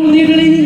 Literally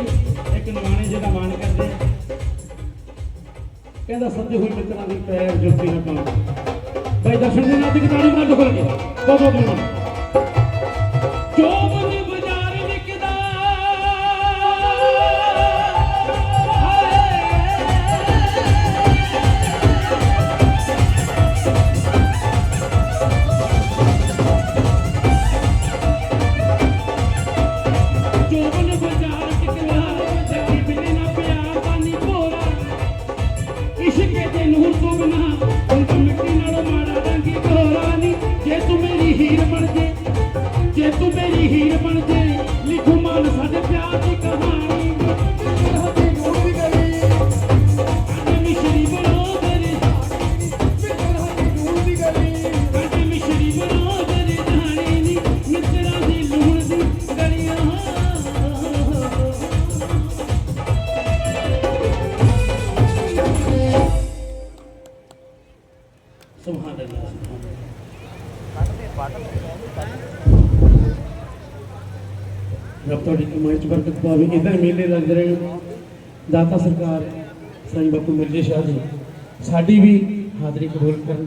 ਕੀਤੀ ਇੱਕ ਨਿਮਾਣੇ ਜੀ ਦਾ ਮਾਣ ਕਰਦੇ ਕਹਿੰਦਾ, ਸੱਜੇ ਹੋਈ ਮਿੱਤਰਾਂ ਦੀ ਪੈਰ ਜੁੱਤੀ ਨਾ ਪਾਉਂ ਬਾਈ ਦਰਸ਼ਨ ਜੀ ਨਾਲ ਦੀ ਕਿਤਾੜੀ ਮਾਰ ਦੋ ਕੇ ਬਹੁਤ ਬਹੁਤ ਬਣ ਜੇ। ਜੇ ਤੂੰ ਮੇਰੀ ਹੀਰ ਬਣ ਜੇ ਲਿਖੂ ਮਨ ਸਾਡੇ ਪਿਆਰ ਦੀ ਕਹਾਣੀ। ਤੁਹਾਡੀ ਕਮਾਈ ਚ ਬਰਕਤ ਪਾਵੇ ਇਦਾਂ ਹੀ ਮੇਲੇ ਲੱਗਦੇ ਰਹਿਣ। ਦਾਤਾ ਸਰਕਾਰ, ਸਾਈਂ ਬਾਪੂ ਮਿਰਜ਼ੇ ਸ਼ਾਹ ਜੀ, ਸਾਡੀ ਵੀ ਹਾਜ਼ਰੀ ਕਬੂਲ ਕਰਨ।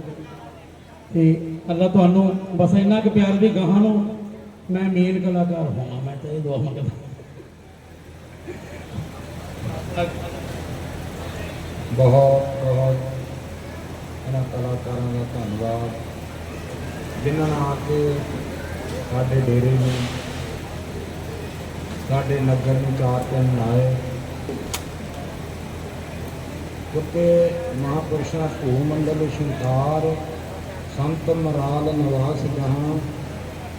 ਤੇ ਅੱਲਾ ਤੁਹਾਨੂੰ ਬਸ ਇੰਨਾ ਕੁ ਪਿਆਰ ਵੀ ਗਾਹਾਂ ਨੂੰ ਮੈਂ ਮੇਨ ਕਲਾਕਾਰ ਹੋਣਾ ਮੈਂ ਤਾਂ ਇਹ ਦੁਆ ਮੰਗਦਾ। ਬਹੁਤ ਬਹੁਤ ਇਹਨਾਂ ਕਲਾਕਾਰਾਂ ਦਾ ਧੰਨਵਾਦ। ਜਿਨ੍ਹਾਂ ਨੇ ਆ ਕੇ ਸਾਡੇ ਡੇਰੇ ਨੂੰ ਸਾਡੇ ਨਗਰ ਨੂੰ ਚਾਰ ਦਿਨ ਲਾਏ ਕਿਉਂਕਿ ਮਹਾਪੁਰਸ਼ਾਂ ਭੂ ਮੰਡਲ ਸ਼ੰਕਾਰ ਸੰਤ ਮਰਾਲ ਨਿਵਾਸ ਜਹਾਂ,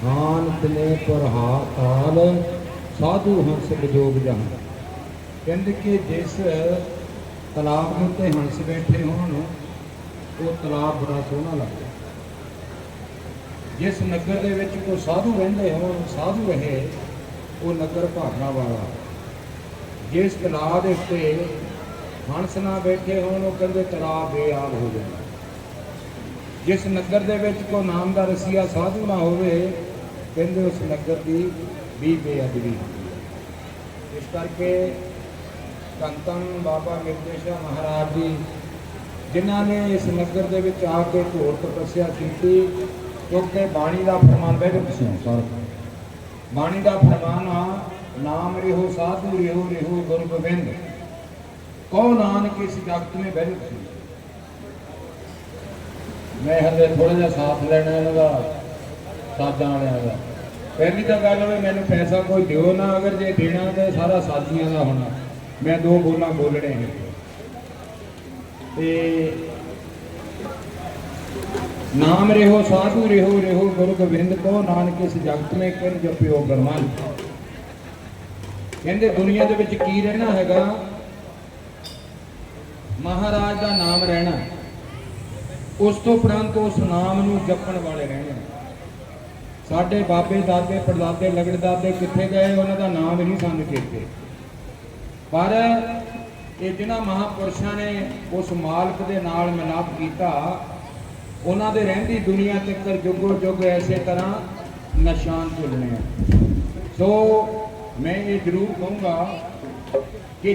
ਹਾਨ ਤਿਨੇ ਪਰ ਤਾਲ, ਸਾਧੂ ਹੰਸ ਬਜੋਗ ਜਹਾਂ। ਕਹਿੰਦੇ ਕਿ ਜਿਸ ਤਲਾਬ ਦੇ ਉੱਤੇ ਹੰਸ ਬੈਠੇ ਹੋਣ, ਉਹ ਤਲਾਬ ਬੜਾ ਸੋਹਣਾ ਲੱਗਦਾ। ਜਿਸ ਨਗਰ ਦੇ ਵਿੱਚ ਕੋਈ ਸਾਧੂ ਰਹਿੰਦੇ ਹੋਣ, ਸਾਧੂ ਰਹੇ ਉਹ ਨਗਰ ਭਾਗਾਂ ਵਾਲਾ। ਜਿਸ ਤਲਾਅ ਦੇ ਉੱਤੇ ਹੰਸ ਨਾ ਬੈਠੇ ਹੋਣ, ਉਹ ਕਹਿੰਦੇ ਤਲਾਅ ਬੇਆਬ ਹੋ ਜਾਂਦਾ। ਜਿਸ ਨਗਰ ਦੇ ਵਿੱਚ ਕੋਈ ਨਾਮ ਦਾ ਰਸੀਆ ਸਾਧੂ ਨਾ ਹੋਵੇ, ਕਹਿੰਦੇ ਉਸ ਨਗਰ ਦੀ ਵੀ ਬੇਅਦਬੀ ਹੁੰਦੀ ਹੈ। ਇਸ ਕਰਕੇ ਕੰਤਨ ਬਾਬਾ ਨਿਰਦੇਸ਼ਾ ਮਹਾਰਾਜ ਜੀ, ਜਿਨ੍ਹਾਂ ਨੇ ਇਸ ਨਗਰ ਦੇ ਵਿੱਚ ਆ ਕੇ ਘੋਰ ਤਪੱਸਿਆ ਕੀਤੀ, ਕਿਉਂਕਿ ਬਾਣੀ ਦਾ ਫਰਮਾਨ ਬੈਠ ਸੀ ਸਰ। ਬਾਣੀ ਦਾ ਫਰਮਾਨ ਆ, ਨਾਮ ਰਿਹੋ ਸਾਧੂ, ਰਿਹੋ ਰਿਹੋ ਗੁਰੂ ਗੋਬਿੰਦ। ਕਉ ਨਾਨਕ ਇਸ ਜਗਤ में ਬੈਠ ਸੀ ਮੈਂ ਹਲੇ ਥੋੜਾ ਜਿਹਾ ਸਾਥ ਲੈਣਾ ਇਹਨਾਂ ਦਾ ਸਾਜਾਂ ਵਾਲਿਆਂ ਦਾ। ਪਹਿਲੀ ਤਾਂ ਗੱਲ ਹੋਵੇ, ਮੈਨੂੰ ਪੈਸਾ ਕੋਈ ਦਿਓ ਨਾ, ਅਗਰ ਜੇ ਦੇਣਾ ਤਾਂ ਸਾਰਾ ਸਾਥੀਆਂ ਦਾ ਹੋਣਾ। ਮੈਂ ਦੋ ਬੋਲਾਂ ਬੋਲਣੇ ਨੇ। ਤੇ ਨਾਮ ਰਿਹੋ, ਸਾਧੂ ਰਿਹੋ ਰਿਹੋ ਗੁਰੂ ਗੋਬਿੰਦ ਕੋ ਨਾਨਕ ਇਸ ਜਗਤ ਮੇ ਕਿਨ ਜਪਿਓ ਗਰਮਨ ਕਹਿੰਦੇ ਦੁਨੀਆ ਦੇ ਵਿੱਚ ਕੀ ਰਹਿਣਾ ਹੈਗਾ? ਮਹਾਰਾਜ ਦਾ ਨਾਮ ਰਹਿਣਾ। ਉਸ ਤੋਂ ਉਪਰੰਤ ਉਸ ਨਾਮ ਨੂੰ ਜਪਣ ਵਾਲੇ ਰਹਿਣਾ। ਸਾਡੇ ਬਾਬੇ, ਦਾਦੇ, ਪੜਦਾਦੇ ਲਗੜ ਦਾਦੇ ਕਿੱਥੇ ਗਏ? ਉਹਨਾਂ ਦਾ ਨਾਮ ਹੀ ਨਹੀਂ ਸਾਨੂੰ ਚੇਤੇ। ਪਰ ਇਹ ਜਿਨ੍ਹਾਂ ਮਹਾਪੁਰਸ਼ਾਂ ਨੇ ਉਸ ਮਾਲਕ ਦੇ ਨਾਲ ਮਿਲਾਪ ਕੀਤਾ ਉਹਨਾਂ ਦੇ ਰਹਿੰਦੀ ਦੁਨੀਆ ਤੱਕ ਜੁਗੋ ਜੁਗ ਐਸੇ ਤਰ੍ਹਾਂ ਨਿਸ਼ਾਨ ਝੁੱਲਣੇ ਆ। ਸੋ ਮੈਂ ਇਹ ਜ਼ਰੂਰ ਕਹੂੰਗਾ ਕਿ ਜੇ